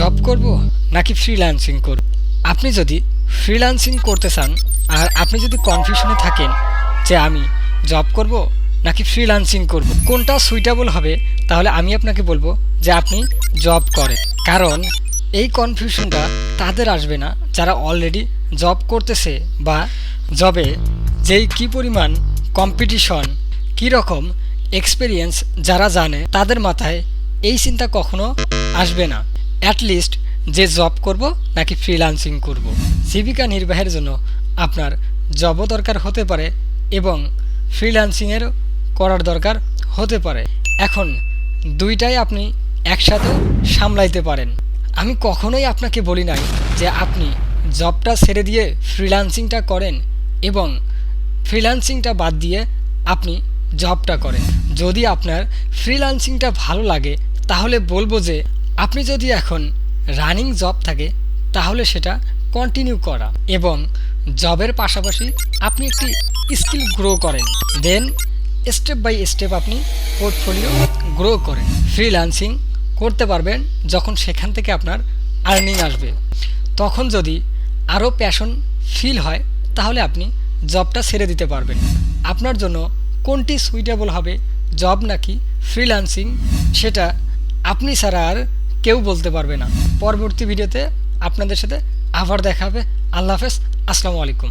Job করব নাকি freelancing করব? আপনি যদি ফ্রিল্যান্সিং করতে চান, আর আপনি যদি কনফিউশনে থাকেন যে আমি জব করব নাকি ফ্রিল্যান্সিং করব, কোনটা সুইটেবল হবে, তাহলে আমি আপনাকে বলব যে আপনি জব করেন। কারণ এই কনফিউশনটা তাদের আসবে না, যারা অলরেডি জব করতেছে বা জবে যেই কি পরিমাণ কম্পিটিশন কী রকম এক্সপিরিয়েন্স যারা জানে, তাদের মাথায় এই চিন্তা কখনো আসবে না। অ্যাটলিস্ট যে জব করব নাকি ফ্রিল্যান্সিং করব। জীবিকা নির্বাহের জন্য আপনার জবও দরকার হতে পারে এবং ফ্রিল্যান্সিংয়েরও করার দরকার হতে পারে। এখন দুইটাই আপনি একসাথে সামলাইতে পারেন। আমি কখনোই আপনাকে বলি নাই যে আপনি জবটা ছেড়ে দিয়ে ফ্রিল্যান্সিংটা করেন এবং ফ্রিল্যান্সিংটা বাদ দিয়ে আপনি জবটা করেন। যদি আপনার ফ্রিল্যান্সিংটা ভালো লাগে, তাহলে বলব যে আপনি যদি এখন রানিং জব থাকে, তাহলে সেটা কন্টিনিউ করা এবং জবের পাশাপাশি আপনি একটি স্কিল গ্রো করেন। দেন স্টেপ বাই স্টেপ আপনি পোর্টফোলিও গ্রো করেন। ফ্রিল্যান্সিং করতে পারবেন যখন সেখান থেকে আপনার আর্নিং আসবে। তখন যদি আরও প্যাশন ফিল হয়, তাহলে আপনি জবটা ছেড়ে দিতে পারবেন। আপনার জন্য কোনটি সুইটেবল হবে জব নাকি ফ্রিল্যান্সিং সেটা আপনি ছাড়া আর কেউ বলতে পারবে না। পরবর্তী ভিডিওতে আপনাদের সাথে আবার দেখা হবে। আল্লাহ হাফেজ। আসসালামু আলাইকুম।